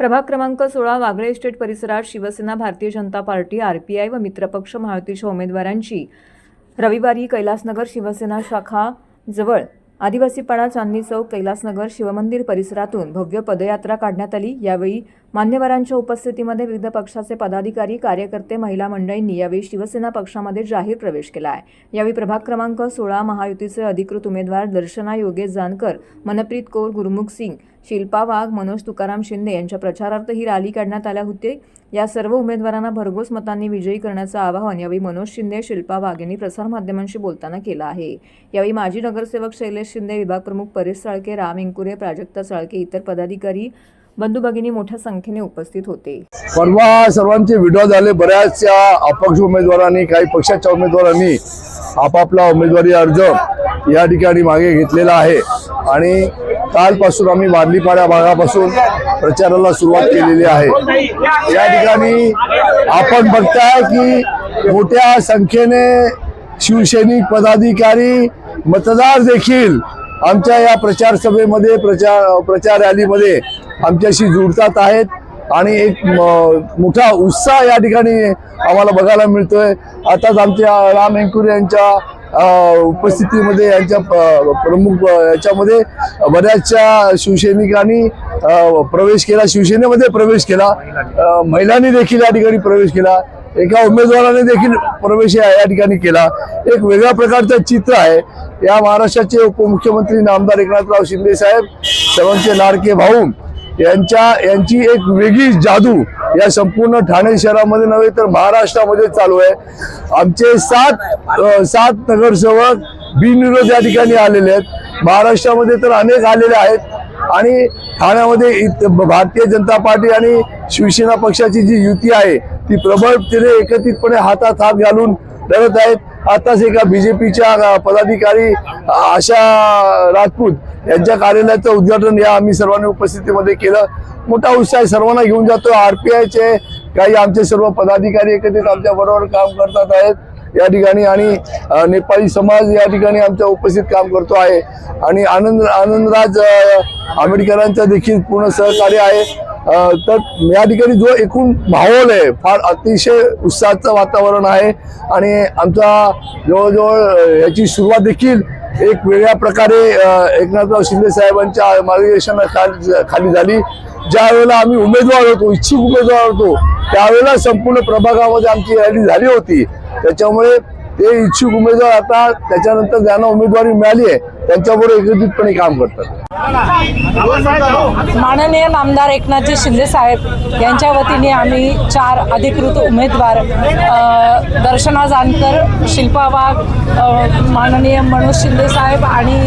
प्रभाग क्रमांक सोळा वागळे इस्टेट परिसरात शिवसेना भारतीय जनता पार्टी आरपीआय व मित्रपक्ष महायुतीच्या उमेदवारांची रविवारी कैलासनगर शिवसेना शाखा जवळ आदिवासीपाडा चांदणी चौक कैलासनगर शिवमंदिर परिसरातून भव्य पदयात्रा काढण्यात आली. यावेळी मान्यवरांच्या उपस्थितीमध्ये विविध पक्षाचे पदाधिकारी कार्यकर्ते महिला मंडळींनी यावेळी शिवसेना पक्षामध्ये जाहीर प्रवेश केला आहे. यावेळी प्रभाग क्रमांक सोळा महायुतीचे अधिकृत उमेदवार दर्शना योगेश जानकर मनप्रीत कौर गुरमुख सिंग शिल्पा वाघ मनोज तुकाराम शिंदे यांच्या प्रचारार्थ ही रॅली काढण्यात आल्या होते या सर्व उमेदवारांना भरघोस मतांनी विजयी करण्याचं आवाहन यावेळी मनोज शिंदे शिल्पा वाघ यांनी प्रसारमाध्यमांशी बोलताना केलं आहे. यावेळी माजी नगरसेवक शैलेश शिंदे विभाग प्रमुख परेश साळके राम इंकुरे प्राजक्ता साळके इतर पदाधिकारी बंधू भगिनी मोठ्या संख्येने उपस्थित होते. परवा सर्वांचे व्हिडिओ झाले बऱ्याचशा अपक्ष उमेदवारांनी काही पक्षाच्या उमेदवारांनी आपापला उमेदवारी अर्ज या ठिकाणी मागे घेतलेला आहे. आणि कालपासून आम्ही वारलीपाड्या भागापासून प्रचाराला सुरुवात केलेली आहे. या ठिकाणी आपण बघताय की मोठ्या संख्येने शिवसैनिक पदाधिकारी मतदार देखील आमच्या या प्रचार सभेमध्ये प्रचार प्रचार रॅलीमध्ये आमच्याशी जुडतात आहेत आणि एक म- मोठा उत्साह या ठिकाणी आम्हाला बघायला मिळतोय. आताच आमच्या राम एंकुरे यांच्या उपस्थितीमध्ये यांच्या प- प्रमुख याच्यामध्ये बऱ्याचशा शिवसैनिकांनी प्रवेश केला. शिवसेनेमध्ये प्रवेश केला. महिलांनी देखील या ठिकाणी प्रवेश केला. एका उमेदवाराने देखील प्रवेश या या ठिकाणी केला. एक वेगळ्या प्रकारचं चित्र आहे. या महाराष्ट्राचे उपमुख्यमंत्री नामदार एकनाथराव शिंदे साहेब सर्वांचे लाडके भाऊ. यांच्या यांची एक वेगळी जादू या संपूर्ण ठाणे शहरामध्ये नव्हे तर महाराष्ट्रामध्ये चालू आहे. आमचे सात सात नगरसेवक बिनविरोध या ठिकाणी आलेले आहेत. महाराष्ट्रामध्ये तर अनेक आलेले आहेत आणि ठाण्यामध्ये भारतीय जनता पार्टी आणि शिवसेना पक्षाची जी युती आहे ती प्रबळतेने एकत्रितपणे हातात हात घालून लढत आहेत. आताच एका बीजेपीच्या पदाधिकारी आशा राजपूत यांच्या कार्यालयाचं उद्घाटन या आम्ही सर्वांनी उपस्थितीमध्ये केलं. मोठा उत्साह सर्वांना घेऊन जातो आरपीआयचे काही आमचे सर्व पदाधिकारी एकत्रित आमच्या बरोबर काम करतात आहेत. या ठिकाणी आणि नेपाळी समाज या ठिकाणी आमच्या उपस्थित काम करतो आहे. आणि आनंद आनंदराज आंबेडकरांचा आंबेडकरांचं देखील पूर्ण सहकार्य आहे. तर या ठिकाणी जो एकूण माहोल आहे फार अतिशय उत्साहाचं वातावरण आहे. आणि आमचा जवळजवळ याची सुरुवात देखील एक वेगळ्या प्रकारे एकनाथराव शिंदे साहेबांच्या मार्गदर्शनाखाली खाली झाली. ज्या वेळेला आम्ही उमेदवार होतो इच्छुक उमेदवार होतो त्यावेळेला संपूर्ण प्रभागामध्ये आमची रॅली झाली होती. त्याच्यामुळे ते इच्छुक उमेदवार आता त्याच्यानंतर ज्यांना उमेदवारी मिळाली आहे त्यांच्याबरोबर एकत्रितपणे काम करतात. माननीय आमदार एकनाथजी शिंदे साहेब यांच्या वतीने आम्ही चार अधिकृत उमेदवार दर्शना जानकर शिल्पा वाघ माननीय मनोज शिंदे साहेब आणि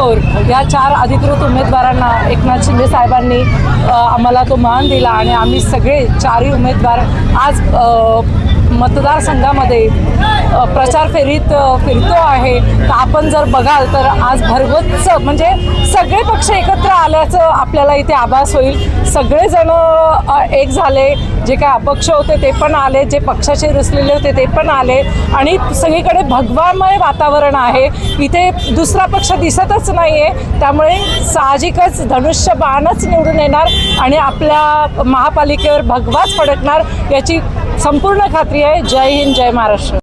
कौर. या चार अधिकृत उमेदवारांना एकनाथ शिंदे साहेबांनी आम्हाला तो मान दिला आणि आम्ही सगळे चारही उमेदवार आज मतदारसंघामध्ये प्रचार फेरीत फिरतो आहे. तर आपण जर बघाल तर आज भरगच्च म्हणजे सगळे पक्ष एकत्र आल्याचं आपल्याला इथे आभास होईल. सगळेजण एक झाले. जे काय अपक्ष होते ते पण आले. जे पक्षाचे रुसलेले होते ते पण आले. आणि सगळीकडे भगवामय वातावरण आहे. इथे दुसरा पक्ष दिसतच नाही आहे त्यामुळे साहजिकच धनुष्य बाणच निवडून येणार आणि आपल्या महापालिकेवर भगवाच फडकणार याची संपूर्ण खात्री आहे. जय हिंद जय महाराष्ट्र.